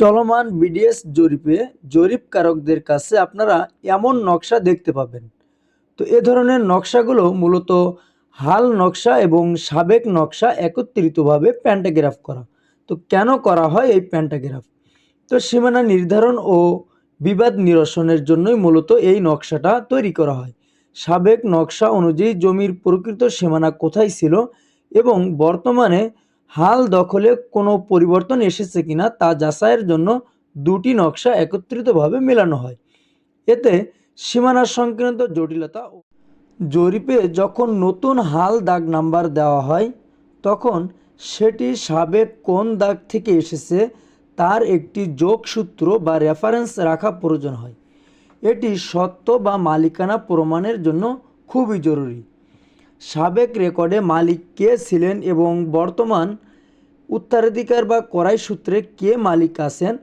চলমান বিডিএস জরিপে জরিপকারকদের কাছে আপনারা এমন নকশা দেখতে পাবেন। তো এ ধরনের নকশাগুলো মূলত হাল নকশা এবং সাবেক নকশা একত্রিতভাবে প্যান্টাগ্রাফ করা। তো কেন করা হয় এই প্যান্টাগ্রাফ? তো সীমানা নির্ধারণ ও বিবাদ নিরসনের জন্যই মূলত এই নকশাটা তৈরি করা হয়। সাবেক নকশা অনুযায়ী জমির প্রকৃত সীমানা কোথায় ছিল এবং বর্তমানে হাল দখলে কোনো পরিবর্তন এসেছে কিনা তা যাচাইয়ের জন্য দুটি নকশা একত্রিতভাবে মেলানো হয়। এতে সীমানা সংক্রান্ত জটিলতা জরিপে যখন নতুন হাল দাগ নাম্বার দেওয়া হয়, তখন সেটি সাবেক কোন দাগ থেকে এসেছে তার একটি যোগসূত্র বা রেফারেন্স রাখা প্রয়োজন হয়। এটি সত্য বা মালিকানা প্রমাণের জন্য খুবই জরুরি। সাবেক রেকর্ডে মালিক কে ছিলেন এবং বর্তমান উত্তরাধিকার বা করাই সূত্রে কে মালিক আছেন?